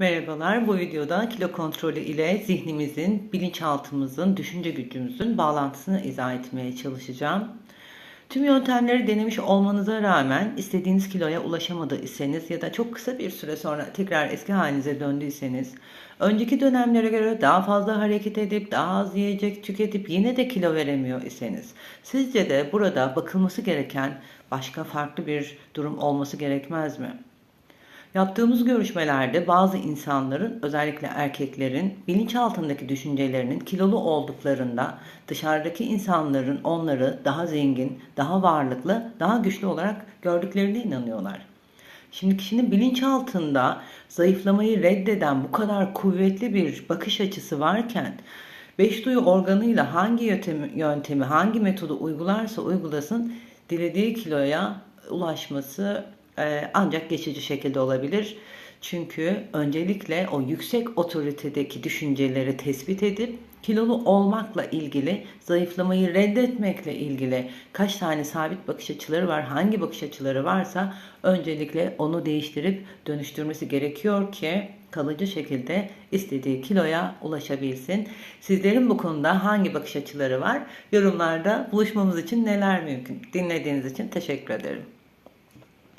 Merhabalar, bu videoda kilo kontrolü ile zihnimizin, bilinçaltımızın, düşünce gücümüzün bağlantısını izah etmeye çalışacağım. Tüm yöntemleri denemiş olmanıza rağmen istediğiniz kiloya ulaşamadıysanız ya da çok kısa bir süre sonra tekrar eski halinize döndüyseniz, önceki dönemlere göre daha fazla hareket edip daha az yiyecek tüketip yine de kilo veremiyor iseniz, sizce de burada bakılması gereken başka farklı bir durum olması gerekmez mi? Yaptığımız görüşmelerde bazı insanların özellikle erkeklerin bilinçaltındaki düşüncelerinin kilolu olduklarında dışarıdaki insanların onları daha zengin, daha varlıklı, daha güçlü olarak gördüklerine inanıyorlar. Şimdi kişinin bilinçaltında zayıflamayı reddeden bu kadar kuvvetli bir bakış açısı varken beş duyu organıyla hangi yöntemi, yöntemi hangi metodu uygularsa uygulasın dilediği kiloya ulaşması ancak geçici şekilde olabilir. Çünkü öncelikle o yüksek otoritedeki düşünceleri tespit edip kilolu olmakla ilgili, zayıflamayı reddetmekle ilgili kaç tane sabit bakış açıları var, hangi bakış açıları varsa öncelikle onu değiştirip dönüştürmesi gerekiyor ki kalıcı şekilde istediği kiloya ulaşabilsin. Sizlerin bu konuda hangi bakış açıları var? Yorumlarda buluşmamız için neler mümkün? Dinlediğiniz için teşekkür ederim.